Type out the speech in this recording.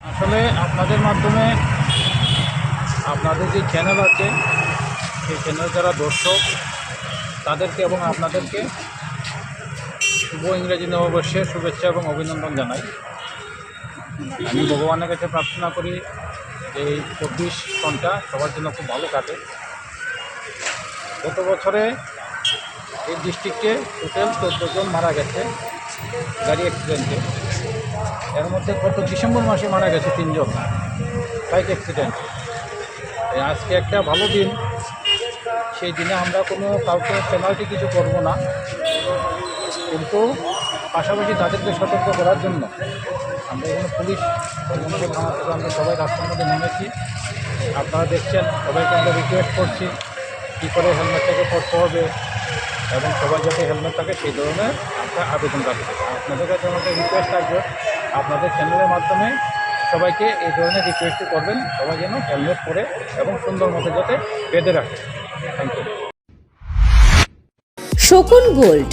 আসলে আপনাদের মাধ্যমে আপনাদের যে চ্যানেল আছে সেই চ্যানেল যারা দর্শক তাদেরকে এবং আপনাদেরকে শুভ ইংরেজি নববর্ষের শুভেচ্ছা এবং অভিনন্দন জানাই। আমি ভগবানের কাছে প্রার্থনা করি এই চব্বিশ ঘণ্টা সবার জন্য খুব ভালো কাটে। গত বছরে এই ডিস্ট্রিক্টে টোটাল চোদ্দ জন মারা গেছে গাড়ি অ্যাক্সিডেন্টে। এর মধ্যে গত ডিসেম্বর মাসে মারা গেছে তিনজন বাইক অ্যাক্সিডেন্ট। আজকে একটা ভালো দিন। সেই দিনে আমরা কোনো কাউকে পেনাল্টি কিছু করব না। কিন্তু পাশাপাশি তাদেরকে সতর্ক করার জন্য আমরা এখানে পুলিশ কর্মচারী থানা থেকে আমরা সবাই রাস্তার মধ্যে নেমেছি। আপনারা দেখছেন, সবাইকে আমরা রিকোয়েস্ট করছি কী করে হেলমেটটাকে পরতে হবে এবং সবাই যাতে হেলমেট থাকে সেই ধরনের আমরা আবেদন রাখতে আপনাদের কাছে আমাদের রিকোয়েস্ট থাকবে, আপনাদের চ্যানেলের মাধ্যমে সবাইকে এই ধরনের রিকোয়েস্টই করবেন, সবাই যেন হেলমেট পরে এবং সুন্দর মতো যাতে বেঁধে রাখে। থ্যাংক ইউ শকুন গোল্ড